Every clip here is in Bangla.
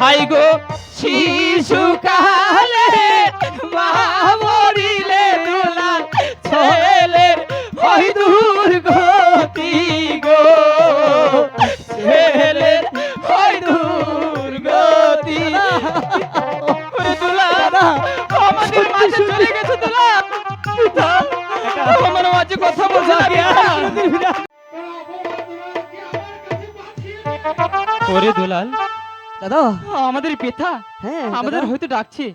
হাই গো শিশুকালে মা মরিলে দুলাল ছেলের হয় দুর্গতি গো। ছেলের হয় দুর্গতি। ওরে দুলাল আমাদের মাঝে চলে গেছে দুলাল আমার মাঝে কথা বলছে ওরে দুলাল দাদা। আমাদের পেথা? হ্যাঁ আমাদের হয়তো ডাকছে।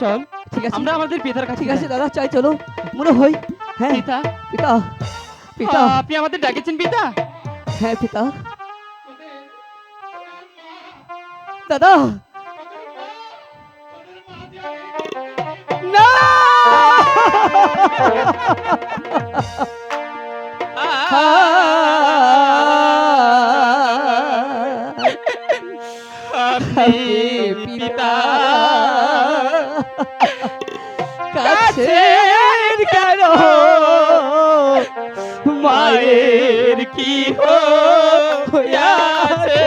চল ঠিক আছে। আমরা আমাদের পেথার কাছে ঠিক আছে দাদা চাই চলো। মনে হয় হ্যাঁ। পিতা পিতা পিতা আপনি আমাদের ডাকেছেন পিতা হ্যাঁ পিতা দাদা। না! আপনি পিতা। কাছে কেন? মায়ের কি হইয়াছে?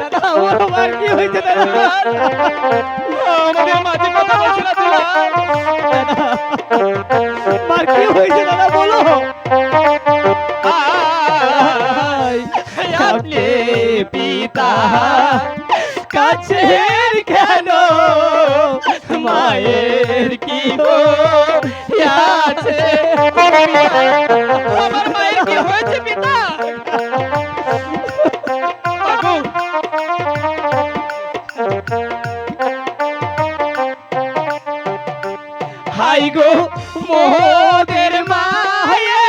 দাদা আমার আমার কি হয়েছে দাদা? আমাদের মাঝে কথা বলছে না মার কি হয়েছে দাদা, বলো। পিতা কাছে কেন? মায়ের কি আছে? আমার মায়ের কি হয়েছে পিতা? হাই গো মোদের মায়ে,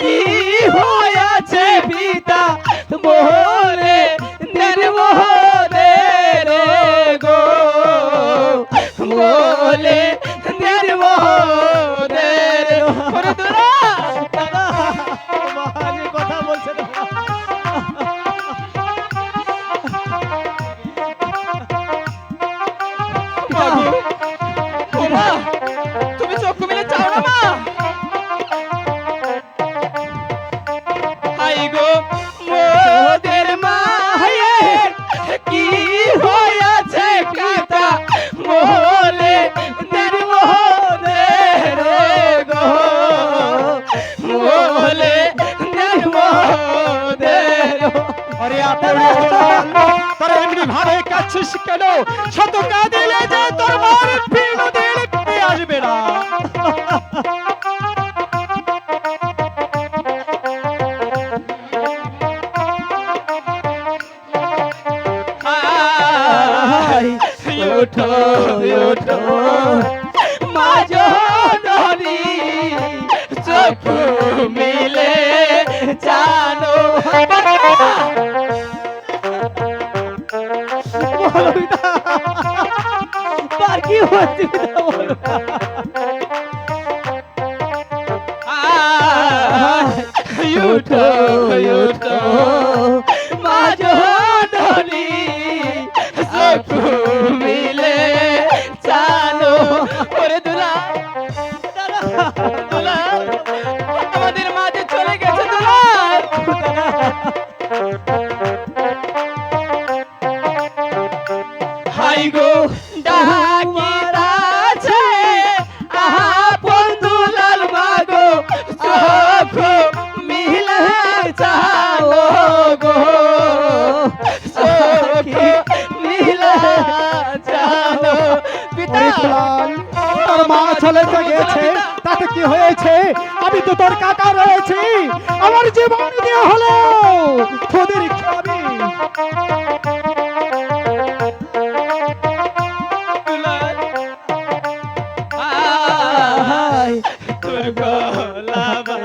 কি হয়েছে পিতা? বলে ভাবে কাছিস কেন? শত কাঁদিলে যে তোর ফিরো দেখতে আসবে না। ওঠো ওঠো চক্ষু মিলে জানো। কি পিতা বলো উঠো উঠো মাজনী হয়েছে আমি তো তোর কাকা রয়েছি। আমার জীবন দিয়ে হলো তোদের খাবি। তোর গলাবা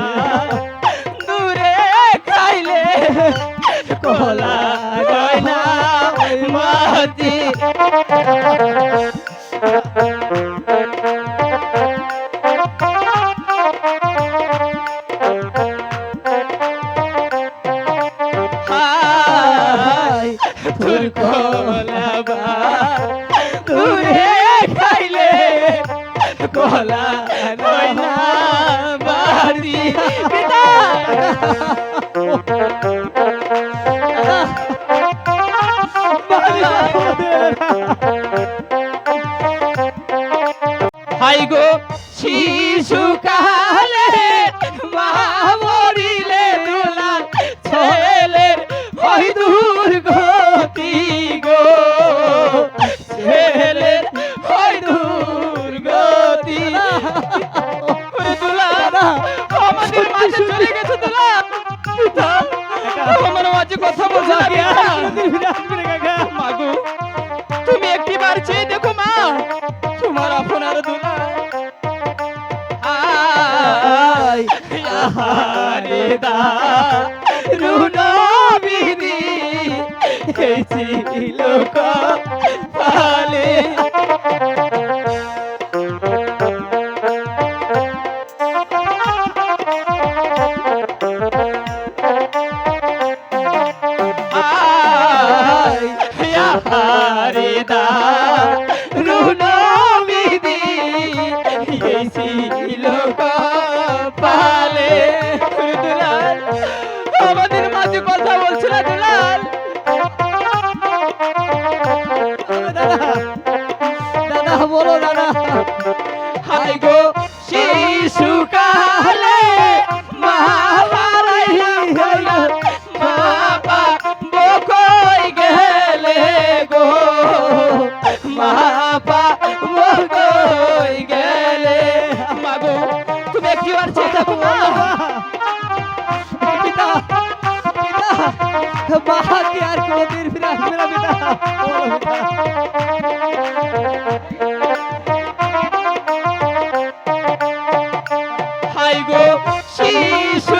ভোলা রয়না বাড়ি। হাই গো শিশুকাল ছিল দুলাল আমাদের মাঝে কথা বলছিল দুলাল। দাদা। দাদা, বলো, দাদা। হাই গো, শিশু কালে মহাবারাই বাবা বকই গেলে গো। মাপা বকই গেলে। মাগো, তুমি একটি বার চেষ্টা করো মা। কি আর কোনদিন ফিরে আসবে না, পিতা। হাই গো শিশু।